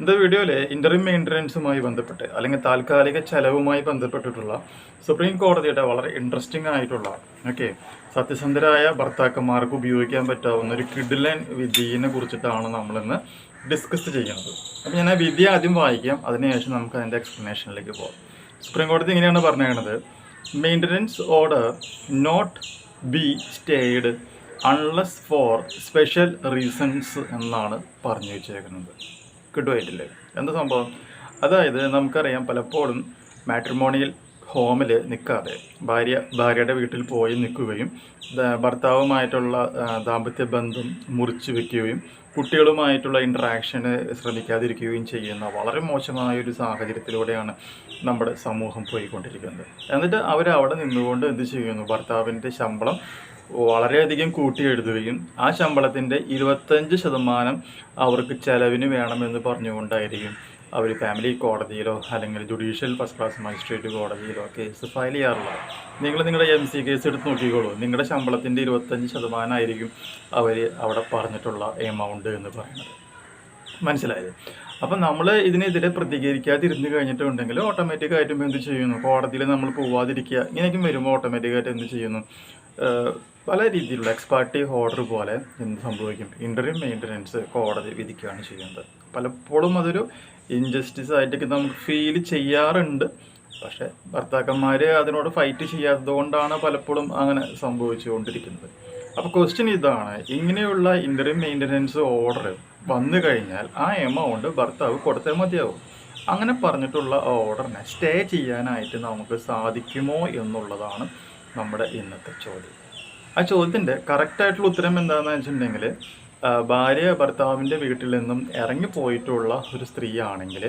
ഇന്നത്തെ വീഡിയോയിൽ ഇന്റർവ്യൂ മെയിന്റനൻസുമായി ബന്ധപ്പെട്ട് അല്ലെങ്കിൽ താൽക്കാലിക ചെലവുമായി ബന്ധപ്പെട്ടിട്ടുള്ള സുപ്രീം കോടതിയുടെ വളരെ ഇൻട്രസ്റ്റിംഗ് ആയിട്ടുള്ള ഓക്കെ സത്യസന്ധരായ ഭർത്താക്കന്മാർക്ക് ഉപയോഗിക്കാൻ പറ്റാവുന്ന ഒരു കിഡിലൻ വിധിയെ കുറിച്ചിട്ടാണ് നമ്മളിന്ന് ഡിസ്കസ് ചെയ്യുന്നത്. അപ്പോൾ ഞാൻ ആ വിധി ആദ്യം വായിക്കാം അതിനുശേഷം നമുക്ക് അതിന്റെ എക്സ്പ്ലനേഷനിലേക്ക് പോകാം സുപ്രീം കോടതി ഇങ്ങനെയാണ് പറഞ്ഞത് maintenance order not be stayed unless for special reasons എന്നാണ് പറഞ്ഞു വെച്ചേക്കുന്നത് കിട്ടുമായിട്ടില്ലേ? എന്താ സംഭവം? അതായത് നമുക്കറിയാം പലപ്പോഴും മാട്രിമോണിയൽ ഹോമിൽ നിൽക്കാതെ ഭാര്യ ഭാര്യയുടെ വീട്ടിൽ പോയി നിൽക്കുകയും ഭർത്താവുമായിട്ടുള്ള ദാമ്പത്യ ബന്ധം മുറിച്ചു വെക്കുകയും കുട്ടികളുമായിട്ടുള്ള ഇൻട്രാക്ഷന് ശ്രമിക്കാതിരിക്കുകയും ചെയ്യുന്ന വളരെ മോശമായ ഒരു സാഹചര്യത്തിലൂടെയാണ് നമ്മുടെ സമൂഹം പോയിക്കൊണ്ടിരിക്കുന്നത്. എന്നിട്ട് അവർ അവിടെ നിന്നുകൊണ്ട് എന്ത് ചെയ്യുന്നു? ഭർത്താവിന്റെ ശമ്പളം വളരെയധികം കൂട്ടി എഴുതുകയും ആ ശമ്പളത്തിന്റെ ഇരുപത്തഞ്ച് ശതമാനം അവർക്ക് ചെലവിന് വേണമെന്ന് പറഞ്ഞുകൊണ്ടായിരിക്കും അവർ ഫാമിലി കോടതിയിലോ അല്ലെങ്കിൽ ജുഡീഷ്യൽ ഫസ്റ്റ് ക്ലാസ് മജിസ്ട്രേറ്റ് കോടതിയിലോ കേസ് ഫയൽ ചെയ്യാറുള്ളത്. നിങ്ങൾ നിങ്ങളുടെ എം സി കേസ് എടുത്ത് നോക്കിക്കോളൂ. നിങ്ങളുടെ ശമ്പളത്തിന്റെ ഇരുപത്തഞ്ച് ശതമാനമായിരിക്കും അവർ അവിടെ പറഞ്ഞിട്ടുള്ള എമൗണ്ട് എന്ന് പറയുന്നത്. മനസ്സിലായത് അപ്പം നമ്മൾ ഇതിനെതിരെ പ്രതികരിക്കാതിരുന്ന് കഴിഞ്ഞിട്ടുണ്ടെങ്കിൽ ഓട്ടോമാറ്റിക്കായിട്ടും എന്ത് ചെയ്യുന്നു? കോടതിയിൽ നമ്മൾ പോവാതിരിക്കുക. ഇങ്ങനെയൊക്കെ വരുമ്പോൾ ഓട്ടോമാറ്റിക്കായിട്ട് എന്ത് ചെയ്യുന്നു? പല രീതിയിലുള്ള എക്സ്പാർട്ടി ഓർഡർ പോലെ എന്ത് സംഭവിക്കും? ഇന്റർവ്യൂ മെയിന്റനൻസ് കോടതി വിധിക്കുകയാണ് ചെയ്യുന്നത്. പലപ്പോഴും അതൊരു ഇൻജസ്റ്റിസ് ആയിട്ടൊക്കെ നമുക്ക് ഫീൽ ചെയ്യാറുണ്ട്. പക്ഷേ ഭർത്താക്കന്മാർ അതിനോട് ഫൈറ്റ് ചെയ്യാത്തതുകൊണ്ടാണ് പലപ്പോഴും അങ്ങനെ സംഭവിച്ചുകൊണ്ടിരിക്കുന്നത്. അപ്പോൾ ക്വസ്റ്റ്യൻ ഇതാണ്. ഇങ്ങനെയുള്ള ഇന്റർവ്യൂ മെയിന്റനൻസ് ഓർഡർ വന്നു കഴിഞ്ഞാൽ ആ എമൗണ്ട് ഭർത്താവ് കൊടുത്തേ മതിയാവും. അങ്ങനെ പറഞ്ഞിട്ടുള്ള ഓർഡറിനെ സ്റ്റേ ചെയ്യാനായിട്ട് നമുക്ക് സാധിക്കുമോ എന്നുള്ളതാണ് നമ്മുടെ ഇന്നത്തെ ചോദ്യം. ആ ചോദ്യത്തിന്റെ കറക്റ്റായിട്ടുള്ള ഉത്തരം എന്താണെന്ന് വെച്ചിട്ടുണ്ടെങ്കിൽ ഭാര്യ ഭർത്താവിന്റെ വീട്ടിൽ നിന്നും ഇറങ്ങി പോയിട്ടുള്ള ഒരു സ്ത്രീ ആണെങ്കിൽ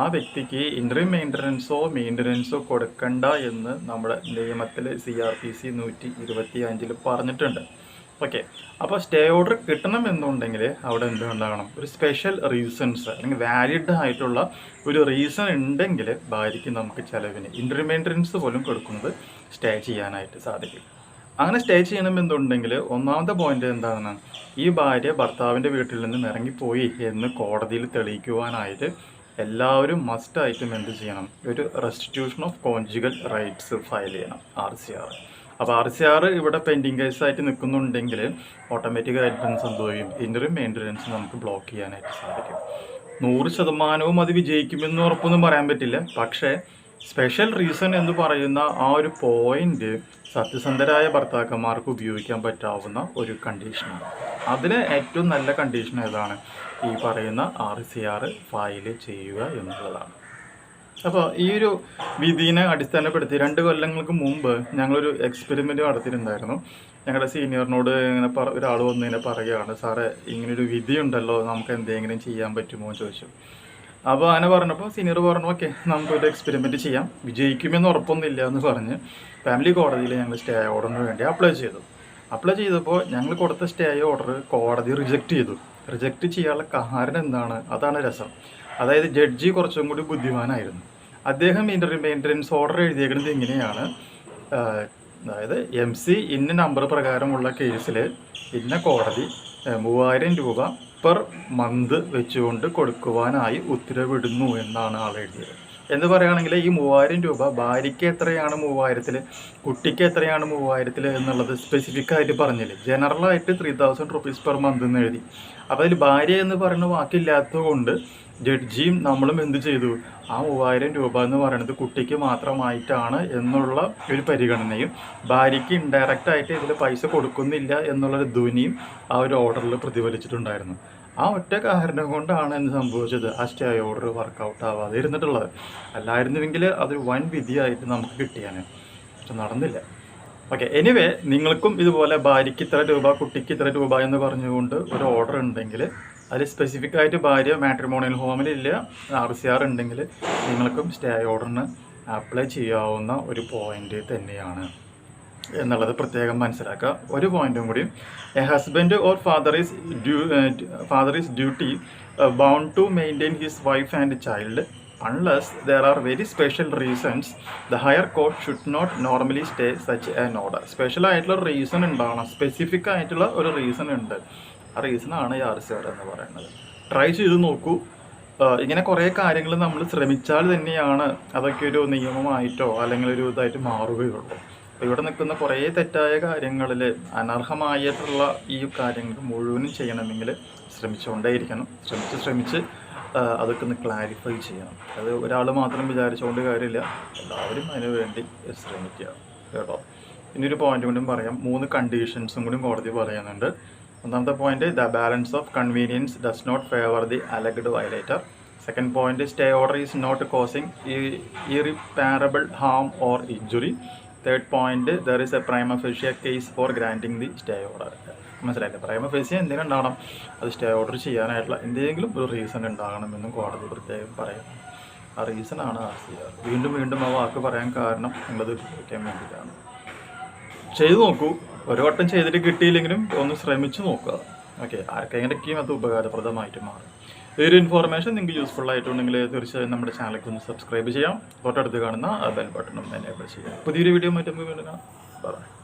ആ വ്യക്തിക്ക് ഇന്റർവ്യൂ മെയിന്റനൻസോ മെയിന്റനൻസോ കൊടുക്കണ്ട എന്ന് നമ്മുടെ നിയമത്തിൽ സി ആർ പി സി നൂറ്റി ഇരുപത്തി അഞ്ചിൽ പറഞ്ഞിട്ടുണ്ട്. ഓക്കെ അപ്പോൾ സ്റ്റേ ഓർഡർ കിട്ടണം എന്നുണ്ടെങ്കിൽ അവിടെ എന്തുണ്ടാകണം ഒരു സ്പെഷ്യൽ റീസൺസ് അല്ലെങ്കിൽ വാലിഡ് ആയിട്ടുള്ള ഒരു റീസൺ ഉണ്ടെങ്കിൽ ഭാര്യയ്ക്ക് നമുക്ക് ചിലവിന് ഇൻട്രീം മെയിന്റനൻസ് പോലും കൊടുക്കുന്നത് സ്റ്റേ ചെയ്യാനായിട്ട് സാധിക്കും. അങ്ങനെ സ്റ്റേ ചെയ്യണമെന്നുണ്ടെങ്കിൽ ഒന്നാമത്തെ പോയിന്റ് എന്താണ്? ഈ ഭാര്യ ഭർത്താവിന്റെ വീട്ടിൽ നിന്ന് ഇറങ്ങിപ്പോയി എന്ന് കോടതിയിൽ തെളിയിക്കുവാനായിട്ട് എല്ലാവരും മസ്റ്റായിട്ടും എന്ത് ചെയ്യണം? ഒരു restitution of conjugal rights file ചെയ്യണം ആർ സി ആർ അപ്പോൾ ആർ സി ആർ ഇവിടെ പെൻഡിങ് കേസായിട്ട് നിൽക്കുന്നുണ്ടെങ്കിൽ ഓട്ടോമാറ്റിക്കായിട്ട് എന്ത് സംഭവിക്കും ഇന്റർവ്യൂ മെയിന്റനൻസ് നമുക്ക് ബ്ലോക്ക് ചെയ്യാനായിട്ട് സാധിക്കും. നൂറ് ശതമാനവും അത് വിജയിക്കുമെന്ന് ഉറപ്പൊന്നും പറയാൻ പറ്റില്ല. പക്ഷേ സ്പെഷ്യൽ റീസൺ എന്ന് പറയുന്ന ആ ഒരു പോയിന്റ് സത്യസന്ധരായ ഭർത്താക്കന്മാർക്ക് ഉപയോഗിക്കാൻ പറ്റാവുന്ന ഒരു കണ്ടീഷനാണ് അതിന് ഏറ്റവും നല്ല കണ്ടീഷൻ ഏതാണ്? ഈ പറയുന്ന ആർ സി ആർ ഫയൽ ചെയ്യുക എന്നുള്ളതാണ്. അപ്പോൾ ഈ ഒരു വിധിനെ അടിസ്ഥാനപ്പെടുത്തി രണ്ട് കൊല്ലങ്ങൾക്ക് മുമ്പ് ഞങ്ങളൊരു എക്സ്പെരിമെന്റ് നടത്തിയിട്ടുണ്ടായിരുന്നു. ഞങ്ങളുടെ സീനിയറിനോട് ഇങ്ങനെ പറ ഒരാൾ വന്ന് ഇങ്ങനെ പറയുകയാണ് സാറേ ഇങ്ങനൊരു വിധി ഉണ്ടല്ലോ നമുക്ക് എന്തെങ്കിലും ചെയ്യാൻ പറ്റുമോ? എന്ന് ചോദിച്ചു. അപ്പോൾ അങ്ങനെ പറഞ്ഞപ്പോൾ സീനിയർ പറഞ്ഞു ഓക്കെ നമുക്കൊരു എക്സ്പെരിമെന്റ് ചെയ്യാം. വിജയിക്കുമെന്ന് ഉറപ്പൊന്നുമില്ല എന്ന് പറഞ്ഞ് ഫാമിലി കോടതിയിൽ ഞങ്ങൾ സ്റ്റേ ഓർഡറിന് വേണ്ടി അപ്ലൈ ചെയ്തു. അപ്ലൈ ചെയ്തപ്പോൾ ഞങ്ങൾ കൊടുത്ത സ്റ്റേ ഓർഡർ കോടതി റിജക്റ്റ് ചെയ്തു. റിജക്റ്റ് ചെയ്യാനുള്ള കാരണം എന്താണ്? അതാണ് രസം. അതായത് ജഡ്ജി കുറച്ചും കൂടി ബുദ്ധിമാനായിരുന്നു. അദ്ദേഹം ഇന്റർ മെയിന്റനൻസ് ഓർഡർ എഴുതിയേക്കുന്നത് ഇങ്ങനെയാണ്. അതായത് എം സി ഇന്ന നമ്പർ പ്രകാരമുള്ള കേസിൽ ഇന്ന കോടതി മൂവായിരം രൂപ പെർ മന്ത് വെച്ചുകൊണ്ട് കൊടുക്കുവാനായി ഉത്തരവിടുന്നു എന്നാണ് ആൾ എഴുതിയത്. എന്ന് പറയുകയാണെങ്കിൽ ഈ മൂവായിരം രൂപ ഭാര്യയ്ക്ക് എത്രയാണ് മൂവായിരത്തിൽ കുട്ടിക്ക് എത്രയാണ് മൂവായിരത്തിൽ എന്നുള്ളത് സ്പെസിഫിക് ആയിട്ട് പറഞ്ഞില്ലേ? ജനറലായിട്ട് three thousand rupees per month എന്ന് എഴുതി. അപ്പോൾ അതിൽ ഭാര്യ എന്ന് പറയുന്ന വാക്കില്ലാത്തത് കൊണ്ട് ജഡ്ജിയും നമ്മളും എന്ത് ചെയ്തു? ആ മൂവായിരം രൂപ എന്ന് പറയുന്നത് കുട്ടിക്ക് മാത്രമായിട്ടാണ് എന്നുള്ള ഒരു പരിഗണനയും ഭാര്യയ്ക്ക് ഇൻഡയറക്റ്റ് ആയിട്ട് ഇതിൽ പൈസ കൊടുക്കുന്നില്ല എന്നുള്ളൊരു ധ്വനിയും ആ ഒരു ഓർഡറിൽ പ്രതിഫലിച്ചിട്ടുണ്ടായിരുന്നു. ആ ഒറ്റ കാരണം കൊണ്ടാണ് എന്ത് സംഭവിച്ചത്? ആ സ്റ്റേ ഓർഡർ വർക്കൗട്ട് ആവാതെ ഇരുന്നിട്ടുള്ളത്. അല്ലായിരുന്നുവെങ്കിൽ അതൊരു വൻ വിധിയായിട്ട് നമുക്ക് കിട്ടിയാണ് പക്ഷെ നടന്നില്ല. ഓക്കെ എനിവേ നിങ്ങൾക്കും ഇതുപോലെ ഭാര്യയ്ക്ക് ഇത്ര രൂപ കുട്ടിക്ക് ഇത്ര രൂപ എന്ന് പറഞ്ഞുകൊണ്ട് ഒരു ഓർഡർ ഉണ്ടെങ്കിൽ അതിൽ സ്പെസിഫിക് ആയിട്ട് ഭാര്യ മാട്രിമോണിയൽ ഹോമിലില്ല ആർ സി ആർ ഉണ്ടെങ്കിൽ നിങ്ങൾക്കും സ്റ്റേ ഓർഡറിന് അപ്ലൈ ചെയ്യാവുന്ന ഒരു പോയിന്റ് തന്നെയാണ്. എന്നുള്ളത് പ്രത്യേകം മനസ്സിലാക്കുക. ഒരു പോയിന്റും കൂടി a husband or father is due father is duty bound to maintain his wife and child unless there are very special reasons the higher court should not normally stay such a order special ആയിട്ടുള്ള reason ഉണ്ടാവണം specific ആയിട്ടുള്ള ഒരു reason ഉണ്ട്. ആ റീസണാണ് ഈ R C R എന്ന് പറയുന്നത്. Try ചെയ്ത് നോക്കൂ. ഇങ്ങനെ കുറേ കാര്യങ്ങൾ നമ്മൾ ശ്രമിച്ചാൽ തന്നെയാണ് അതൊക്കെ ഒരു നിയമമായിട്ടോ അല്ലെങ്കിൽ ഒരു ഇതായിട്ട് മാറുകയുള്ളൂ. അപ്പോൾ ഇവിടെ നിൽക്കുന്ന കുറേ തെറ്റായ കാര്യങ്ങളിൽ അനർഹമായിട്ടുള്ള ഈ കാര്യങ്ങൾ മുഴുവനും ചെയ്യണമെങ്കിൽ ശ്രമിച്ചുകൊണ്ടേയിരിക്കണം. ശ്രമിച്ച് ശ്രമിച്ച് അതൊക്കെ ഒന്ന് ക്ലാരിഫൈ ചെയ്യണം. അത് ഒരാൾ മാത്രം വിചാരിച്ചുകൊണ്ട് കാര്യമില്ല. എല്ലാവരും അതിനു വേണ്ടി ശ്രമിക്കുക കേട്ടോ. ഇനിയൊരു പോയിന്റ് കൊണ്ടും പറയാം. മൂന്ന് കണ്ടീഷൻസും കൂടി കോടതി പറയുന്നുണ്ട്. ഒന്നാമത്തെ point the balance of convenience does not favour the alleged violator second point stay order is not causing irreparable harm or injury third point there is a prima facie case for granting the stay order മനസ്സിലായില്ലേ? Prima fascia എന്തെങ്കിലും ഉണ്ടാവണം അത് stay order ചെയ്യാനായിട്ടുള്ള എന്തെങ്കിലും ഒരു reason ഉണ്ടാകണമെന്നും കോടതി പ്രത്യേകം പറയും. ആ റീസണാണ് ആർ സി ആർ വീണ്ടും വീണ്ടും ആ വാക്ക് പറയാൻ കാരണം നിങ്ങളത് ഉപയോഗിക്കാൻ വേണ്ടിയിട്ടാണ്. ചെയ്തു നോക്കൂ. ഒരു വട്ടം ചെയ്തിട്ട് കിട്ടിയില്ലെങ്കിലും ഒന്ന് ശ്രമിച്ചു നോക്കുക. ഓക്കെ ആർക്കെങ്ങനെയൊക്കെയും അത് ഉപകാരപ്രദമായിട്ട് മാറും. ഈ ഒരു ഇൻഫോർമേഷൻ നിങ്ങൾക്ക് യൂസ്ഫുൾ ആയിട്ടുണ്ടെങ്കിൽ തീർച്ചയായും നമ്മുടെ ചാനലിലേക്ക് ഒന്ന് സബ്സ്ക്രൈബ് ചെയ്യാം. തൊട്ടടുത്ത് കാണുന്ന ബെൽ ബട്ടണും എനേബിൾ ചെയ്യാം. പുതിയൊരു വീഡിയോ കാണാം. ബൈ